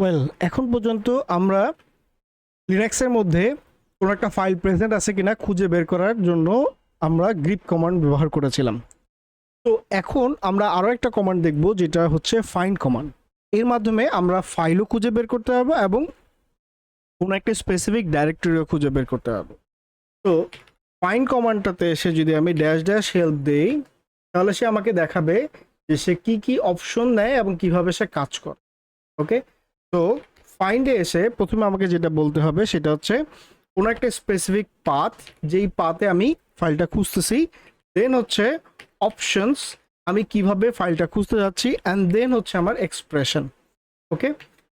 Well এখন পর্যন্ত আমরা লিনাক্সের মধ্যে কোনো একটা ফাইল প্রেজেন্ট আছে কিনা খুঁজে বের করার জন্য আমরা গ্রিপ কমান্ড ব্যবহার করেছিলাম। তো এখন আমরা আরও একটা কমান্ড দেখব, যেটা হচ্ছে ফাইন্ড কমান্ড এর মাধ্যমে আমরা ফাইলও খুঁজে বের করতে পারব এবং কোনো একটা স্পেসিফিক ডাইরেক্টরিও খুঁজে বের করতে পারব। তো ফাইন্ড কমান্ডটাতে এসে যদি আমি ড্যাশ ড্যাশ হেল্প দেই, তাহলে সে আমাকে দেখাবে যে সে কি কি অপশন নেয় এবং কীভাবে সে কাজ করে। ওকে তো ফাইন্ডে এসে প্রথমে আমাকে যেটা বলতে হবে সেটা হচ্ছে কোনো একটা স্পেসিফিক পাথ যেই পাতে আমি ফাইলটা খুঁজতেছি দেন হচ্ছে অপশনস আমি কীভাবে ফাইলটা খুঁজতে যাচ্ছি অ্যান্ড দেন হচ্ছে আমার এক্সপ্রেশন ওকে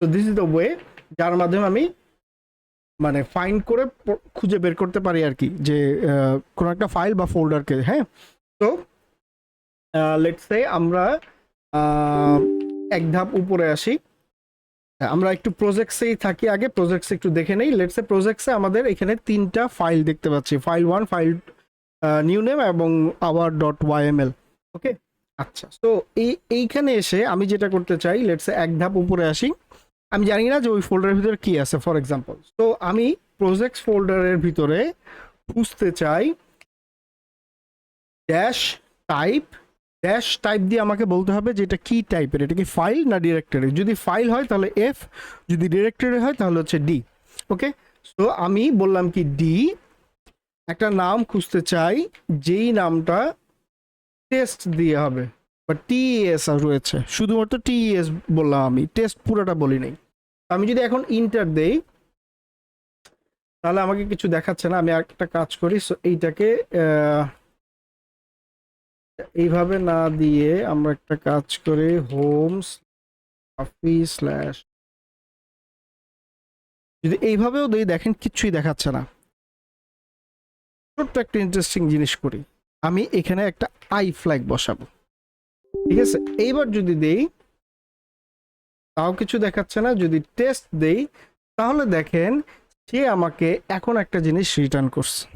তো দিস ইজ দ্য ওয়ে যার মাধ্যমে আমি মানে ফাইন্ড করে খুঁজে বের করতে পারি আর কি, যে কোনো একটা ফাইল বা ফোল্ডারকে হ্যাঁ? তো লেটস সে আমরা এক ধাপ উপরে আসি আমরা একটু প্রজেক্টসেই থাকি আগে প্রজেক্টস একটু দেখে নেই। লেটসে প্রজেক্টসে আমাদের এখানে তিনটা ফাইল দেখতে পাচ্ছি। File one file new name এবং আওয়ার ডট ওয়াইএমএল ওকে আচ্ছা তো এই, এইখানে এসে আমি যেটা করতে চাই লেটসে এক ধাপ উপরে আসি। আমি জানি না যে ওই ফোল্ডারের ভিতরে কি আছে ফর এক্সাম্পল তো আমি প্রজেক্টস ফোল্ডারের ভিতরে খুঁজতে চাই ড্যাশ টাইপ ড্যাশ টাইপ দিয়ে আমাকে বলতে হবে যে এটা কি টাইপের এটা কি ফাইল না ডিরেক্টরি যদি ফাইল হয় তাহলে এফ যদি ডিরেক্টরি হয় তাহলে হচ্ছে ডি ওকে সো আমি বললাম কি ডি একটা নাম খুঁজতে চাই, যেই নামটা টেস্ট দিয়ে হবে। বা টিএস রয়েছে, শুধুমাত্র টিএস বললাম আমি টেস্ট পুরোটা বলি নাই। আমি যদি এখন ইন্টার দেই, তাহলে আমাকে কিছু দেখাচ্ছে না, আমি একটা কাজ করি। সো এইটাকে এইভাবে না দিয়ে আমরা একটা কাজ করে হোম অফিস স্ল্যাশ। যদি এইভাবেও দিই দেখেন, কিচ্ছুই দেখাচ্ছে না। ছোট্ট একটা ইন্টারেস্টিং জিনিস করি। আমি এখানে একটা আই ফ্ল্যাগ বসাবো। ঠিক আছে? এইবার যদি দেই, তাও কিছু দেখাচ্ছে না। যদি টেস্ট দেই, তাহলে দেখেন, সে আমাকে এখন একটা জিনিস রিটার্ন করছে।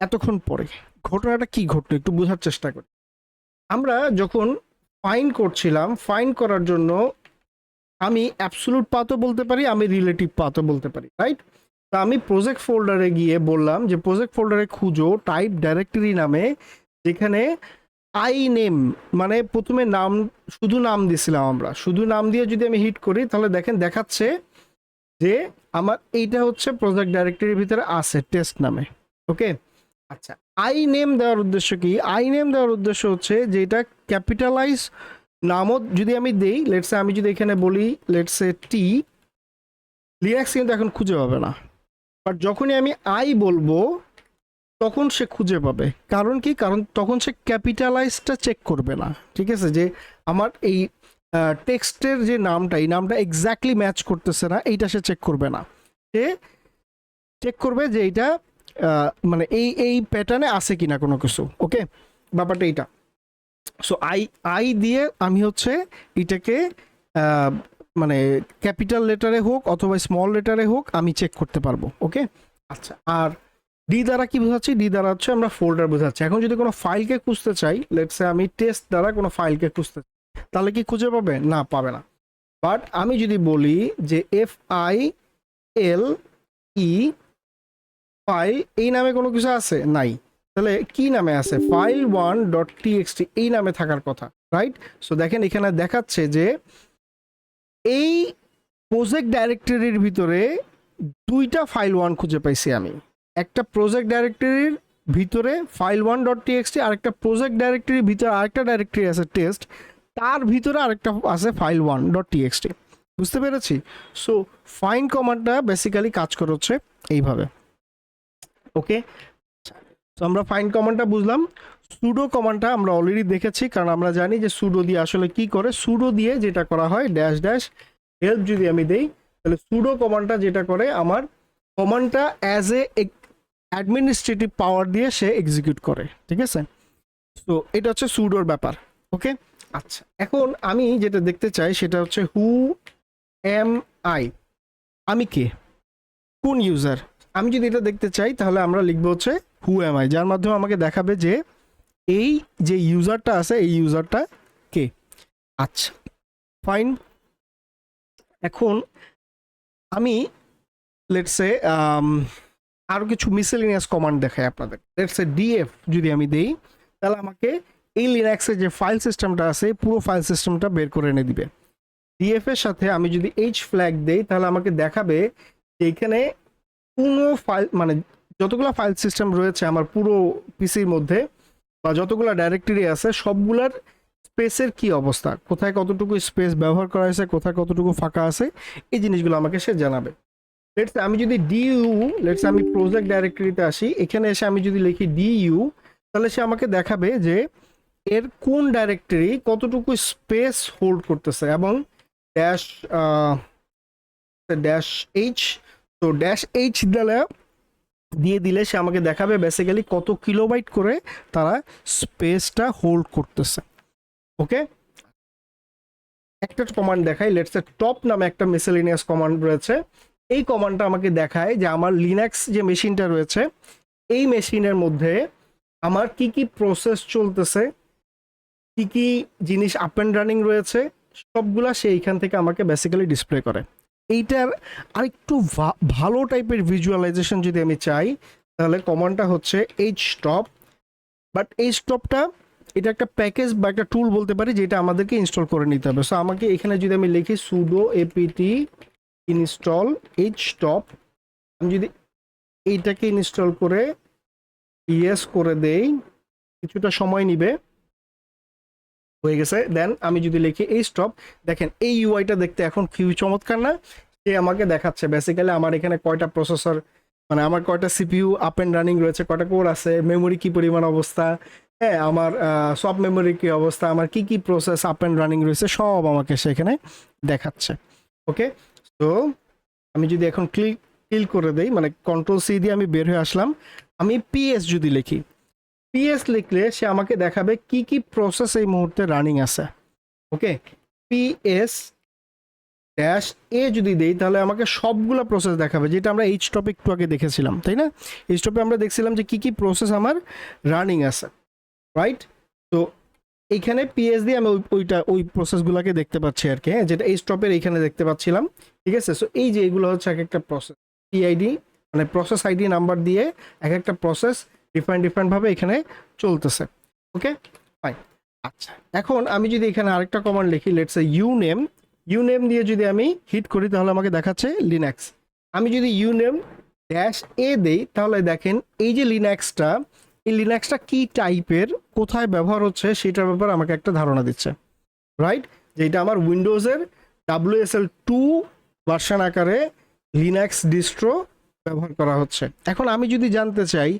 এতক্ষণ পরে। ঘটনাটা কি ঘটলো একটু বোঝার চেষ্টা করি। আমরা যখন ফাইন করছিলাম ফাইন করার জন্য আমি অ্যাবসলুট পাতও বলতে পারি, আমি রিলেটিভ পাতও বলতে পারি রাইট তা আমি প্রজেক্ট ফোল্ডারে গিয়ে বললাম যে প্রজেক্ট ফোল্ডারে খুঁজো টাইপ ডাইরেক্টরি নামে, যেখানে আই নেম মানে প্রথমে নাম, শুধু নাম দিয়েছিলাম আমরা। শুধু নাম দিয়ে যদি আমি হিট করি, তাহলে দেখেন দেখাচ্ছে যে আমার এইটা হচ্ছে প্রজেক্ট ডাইরেক্টরির ভিতরে আছে টেস্ট নামে ওকে আচ্ছা আই নেম দেওয়ার উদ্দেশ্য কি? আই নেম দেওয়ার উদ্দেশ্য হচ্ছে যে এটা ক্যাপিটালাইজ নামও যদি আমি দেই লেটসে আমি যদি এখানে বলি লেটসে টি লিনাক্স কিন্তু এখন খুঁজে পাবে না। বাট যখনই আমি আই বলব, তখন সে খুঁজে পাবে। কারণ কি? কারণ তখন সে ক্যাপিটালাইজটা চেক করবে না। ঠিক আছে? যে আমার এই টেক্সটের যে নামটা, এই নামটা এক্স্যাক্টলি ম্যাচ করতেছে না, এইটা সে চেক করবে না। সে চেক করবে যে এইটা মানে এই এই প্যাটার্নে আছে কিনা কোনো কিছু ওকে ব্যাপারটা এইটা। সো আই আই দিয়ে আমি হচ্ছে এটাকে মানে ক্যাপিটাল লেটারে হোক অথবা স্মল লেটারে হোক আমি চেক করতে পারব ওকে আচ্ছা আর ডি দ্বারা কি বোঝাচ্ছি? ডি দ্বারা হচ্ছে আমরা ফোল্ডার বোঝাচ্ছি। এখন যদি কোনো ফাইলকে খুঁজতে চাই লেটসে আমি টেস্ট দ্বারা কোনো ফাইলকে খুঁজতে চাই, তাহলে কি খুঁজে পাবে? না পাবে না। বাট আমি যদি বলি যে F I L E file এই নামে কোনো কিছু আছে? নাই। তাহলে কি নামে আছে? ফাইল ওয়ান ডট টিএক্সটি এই নামে থাকার কথা রাইট সো দেখেন এখানে দেখাচ্ছে যে এই প্রজেক্ট ডাইরেক্টরির ভিতরে দুইটা ফাইল ওয়ান খুঁজে পাইছি আমি। একটা প্রজেক্ট ডাইরেক্টরির ভিতরে ফাইল ওয়ান ডট টিএক্সটি আরেকটা প্রজেক্ট ডাইরেক্টরির ভিতরে আরেকটা ডাইরেক্টরি আছে টেস্ট তার ভিতরে আরেকটা আছে ফাইল ওয়ান ডট টিএক্সটি বুঝতে পেরেছি? সো ফাইন কমান্ডটা বেসিক্যালি কাজ করে হচ্ছে এইভাবে। ওকে তো আমরা ফাইন কমান্ডটা বুঝলাম। সুডো কমান্ডটা আমরা অলরেডি দেখেছি, কারণ আমরা জানি যে সুডো দিয়ে আসলে কি করে। সুডো দিয়ে যেটা করা হয় ড্যাশ ড্যাশ হেল্প যদি আমি দেই, তাহলে সুডো কমান্ডটা যেটা করে, আমার কমান্ডটা অ্যাজ এ অ্যাডমিনিস্ট্রেটিভ পাওয়ার দিয়ে সে এক্সিকিউট করে। ঠিক আছে? তো এটা হচ্ছে সুডোর ব্যাপার। ওকে আচ্ছা এখন আমি যেটা দেখতে চাই, সেটা হচ্ছে হু এম আই আমি কে? কোন ইউজার আমি যদি এটা দেখতে চাই, তাহলে আমরা লিখব হচ্ছে হু এম আই যার মাধ্যমে আমাকে দেখাবে যে এই যে ইউজারটা আছে, এই ইউজারটা কে? আচ্ছা ফাইন। এখন আমি লেটসে আরও কিছু মিসেলিনিয়াস কমান্ড দেখাই আপনাদের। লেটসে ডিএফ যদি আমি দেই, তাহলে আমাকে এই লিনাক্সের যে ফাইল সিস্টেমটা আছে, পুরো ফাইল সিস্টেমটা বের করে এনে দিবে। ডিএফ এর সাথে আমি যদি এইচ ফ্ল্যাগ দেই, তাহলে আমাকে দেখাবে যে এখানে কোনো ফাইল মানে যতগুলো ফাইল সিস্টেম রয়েছে আমার পুরো পিসির মধ্যে বা যতগুলো ডাইরেক্টরি আছে, সবগুলার স্পেসের কি অবস্থা? কোথায় কতটুকু স্পেস ব্যবহার করা হয়েছে, কোথায় কতটুকু ফাঁকা আছে, এই জিনিসগুলো আমাকে সে জানাবে। লেটস আমি যদি ডিইউ লেটস আমি প্রজেক্ট ডাইরেক্টরিতে আসি, এখানে এসে আমি যদি লিখি ডিইউ তাহলে সে আমাকে দেখাবে যে এর কোন ডাইরেক্টরি কতটুকু স্পেস হোল্ড করতেছে এবং ড্যাশ ড্যাশ এইচ তো ড্যাশ এইচ দিলে দিয়ে দিলে সে আমাকে দেখাবে বেসিক্যালি কত কিলোবাইট করে তারা স্পেসটা হোল্ড করতেছে। ওকে একটা কমান্ড দেখাই লেটস টপ নামে একটা মিসেলিনিয়াস কমান্ড রয়েছে। এই কমান্ডটা আমাকে দেখায় যে আমার লিনাক্স যে মেশিনটা রয়েছে, এই মেশিনের মধ্যে আমার কি কি প্রসেস চলতেছে, কি কি জিনিস আপ অ্যান্ড রানিং রয়েছে, সবগুলা সে এইখান থেকে আমাকে বেসিক্যালি ডিসপ্লে করে। এইটার আরেকটু ভালো টাইপের ভিজুয়ালাইজেশন যদি আমি চাই, তাহলে কমান্ডটা হচ্ছে এইচ স্টপ বাট এই স্টপটা এটা একটা প্যাকেজ বা একটা টুল বলতে পারি যেটা আমাদেরকে ইনস্টল করে নিতে হবে। সো আমাকে এখানে যদি আমি লিখি sudo APT install H stop আমি যদি এইটাকে ইনস্টল করে ইয়েস করে দেই, কিছুটা সময় নিবে। হয়ে গেছে। দেন আমি যদি লিখি, এই স্টপ দেখেন এই ইউআইটা দেখতে এখন খুবই চমৎকার না? সে আমাকে দেখাচ্ছে। বেসিক্যালি আমার এখানে কয়টা প্রসেসর মানে আমার কয়টা সিপিইউ আপ অ্যান্ড রানিং রয়েছে, কয়টা কোর আছে মেমোরি কি পরিমাণ অবস্থা হ্যাঁ আমার সব মেমোরি কি অবস্থা, আমার কি কি প্রসেস আপ অ্যান্ড রানিং রয়েছে, সব আমাকে সেখানে দেখাচ্ছে। ওকে তো আমি যদি এখন ক্লিক ক্লিক করে দেই মানে কন্ট্রোল সি দিয়ে আমি বের হয়ে আসলাম। আমি পিএস যদি লিখি পিএস লিখলে সে আমাকে দেখাবে কি কি প্রসেস এই মুহূর্তে রানিং আছে। ওকে পিএস ড্যাশ এ যদি দেই, তাহলে আমাকে সবগুলো প্রসেস দেখাবে, যেটা আমরা এইচ টপিক একটু আগে দেখেছিলাম, তাই না? এইচ টপে আমরা দেখছিলাম যে কি কি প্রসেস আমার রানিং আছে রাইট তো এইখানে পিএস দিয়ে আমি ওই, ওইটা, ওই প্রসেসগুলোকে দেখতে পাচ্ছি আর কি হ্যাঁ? যেটা এই স্টপের এইখানে দেখতে পাচ্ছিলাম, ঠিক আছে? সো এই যে এগুলো হচ্ছে এক একটা প্রসেস পিআইডি মানে প্রসেস আইডি নাম্বার দিয়ে এক একটা প্রসেস ডিফারেন্ট ডিফারেন্টভাবে এখানে চলতেছে। ওকে ফাইন আচ্ছা এখন আমি যদি এখানে আরেকটা কমান্ড লিখি let's A U name U name দিয়ে যদি আমি হিট করি, তাহলে আমাকে দেখাচ্ছে লিনাক্স আমি যদি ইউ নেম ড্যাশ এ দেই, তাহলে দেখেন এই যে লিনাক্সটা এই লিনাক্সটা কি টাইপের কোথায় ব্যবহার হচ্ছে, সেটার ব্যাপারে আমাকে একটা ধারণা দিচ্ছে। রাইট যেটা আমার উইন্ডোজের ডাব্লিউএসএল টু ভার্সান আকারে লিনাক্স ডিস্ট্রো ব্যবহার করা হচ্ছে। এখন আমি যদি জানতে চাই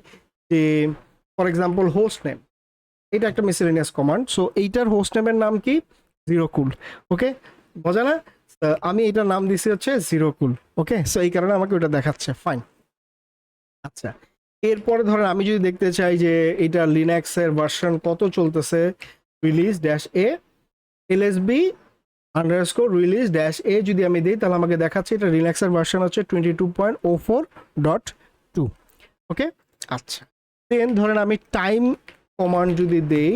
যে ফর এক্সাম্পল হোস্ট নেম এটা একটা মিসেলিনিয়াস কমান্ড সো এইটার হোস্ট নেমের নাম কি? জিরো কুল ওকে বোঝা না? আমি এটার নাম দিছি হচ্ছে জিরো কুল ওকে সো এই কারণে আমাকে ওটা দেখাচ্ছে ফাইন আচ্ছা এরপরে ধরেন আমি যদি দেখতে চাই যে এটা লিনাক্সের ভার্সন কত চলতেছে release dash A L S LSB underscore release dash A যদি আমি দিই, তাহলে আমাকে দেখাচ্ছে এটা লিনাক্সের ভার্সন হচ্ছে twenty two point O four dot two okay আচ্ছা দেন ধরেন আমি টাইম কমান্ড যদি দেই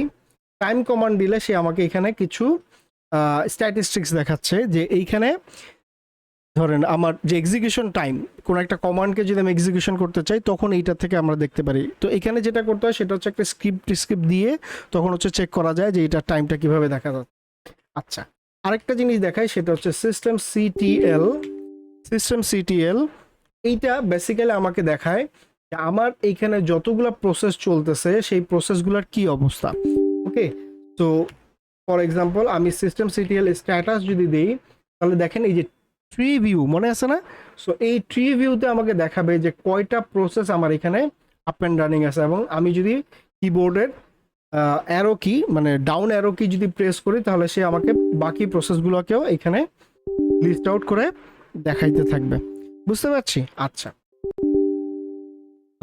টাইম কমান্ড দিলে সে আমাকে এখানে কিছু স্ট্যাটিস্টিক্স দেখাচ্ছে যে এইখানে ধরেন আমার যে এক্সিকিউশন টাইম কোনো একটা কমান্ডকে যদি আমি এক্সিকিউশন করতে চাই, তখন এইটা থেকে আমরা দেখতে পারি। তো এখানে যেটা করতে হয়, সেটা হচ্ছে একটা স্ক্রিপ্ট স্ক্রিপ্ট দিয়ে তখন হচ্ছে চেক করা যায় যে এটার টাইমটা কীভাবে দেখা যাচ্ছে। আচ্ছা আরেকটা জিনিস দেখাই, সেটা হচ্ছে সিস্টেম সিটিএল সিস্টেম সিটিএল এইটা বেসিক্যালি আমাকে দেখায় আমার এইখানে যতগুলো প্রসেস চলতেছে, সেই প্রসেসগুলোর কি অবস্থা? ওকে তো ফর এক্সাম্পল আমি সিস্টেম সিটিএল স্ট্যাটাস যদি দিই, তাহলে দেখেন এই যে ট্রি ভিউ মনে আছে না? সো এই ট্রি ভিউতে আমাকে দেখাবে যে কয়টা প্রসেস আমার এখানে আপ অ্যান্ড রানিং আছে। এবং আমি যদি কিবোর্ডের অ্যারো কি মানে ডাউন অ্যারো কি যদি প্রেস করি, তাহলে সে আমাকে বাকি প্রসেসগুলোকেও এখানে লিস্ট আউট করে দেখাইতে থাকবে। বুঝতে পারছি? আচ্ছা।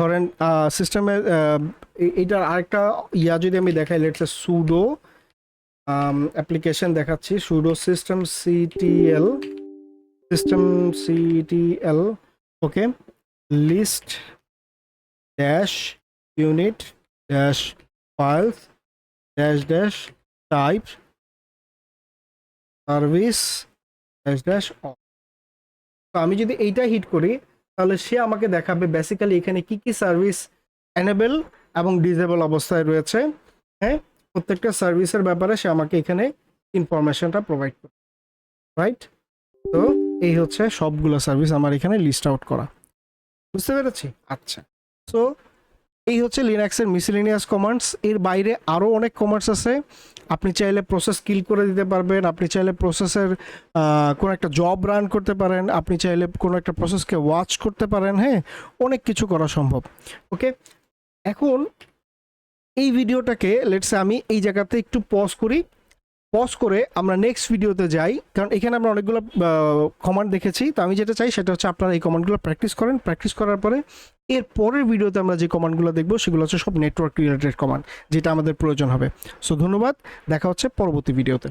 ধরেন সিস্টেমের এইটার আরেকটা ইয়া যদি আমি দেখাই লেটস সুডো অ্যাপ্লিকেশন দেখাচ্ছি sudo system CTL system CTL okay list dash unit dash files dash dash type service dash তো আমি যদি এইটা হিট করি তাহলে সে আমাকে দেখাবে বেসিক্যালি এখানে কি কি সার্ভিস এনেবেল এবং ডিজেবল অবস্থায় রয়েছে। হ্যাঁ প্রত্যেকটা সার্ভিসের ব্যাপারে সে আমাকে এখানে ইনফরমেশনটা প্রোভাইড করে রাইট তো এই হচ্ছে সবগুলো সার্ভিস আমার এখানে লিস্ট আউট করা। বুঝতে পেরেছি? আচ্ছা। সো এই হচ্ছে লিনাক্সের মিসেলিনিয়াস কমান্ডস এর বাইরে আরও অনেক কমান্ডস আছে। আপনি চাইলে প্রসেস কিল করে দিতে পারবেন। আপনি চাইলে প্রসেসের কোনো একটা জব রান করতে পারেন। আপনি চাইলে কোনো একটা প্রসেসকে ওয়াচ করতে পারেন। হ্যাঁ অনেক কিছু করা সম্ভব। ওকে এখন এই ভিডিওটাকে লেটসে আমি এই জায়গাতে একটু পজ করি। পজ করে আমরা নেক্সট ভিডিওতে যাই, কারণ এখানে আমরা অনেকগুলো কমান্ড দেখেছি। তো আমি যেটা চাই সেটা হচ্ছে আপনারা এই কমান্ডগুলো প্র্যাকটিস করেন। প্র্যাকটিস করার পরে এর পরের ভিডিওতে আমরা যে কমান্ডগুলো দেখব সেগুলো হচ্ছে সব নেটওয়ার্ক রিলেটেড কমান্ড যেটা আমাদের প্রয়োজন হবে। সো ধন্যবাদ, দেখা হচ্ছে পরবর্তী ভিডিওতে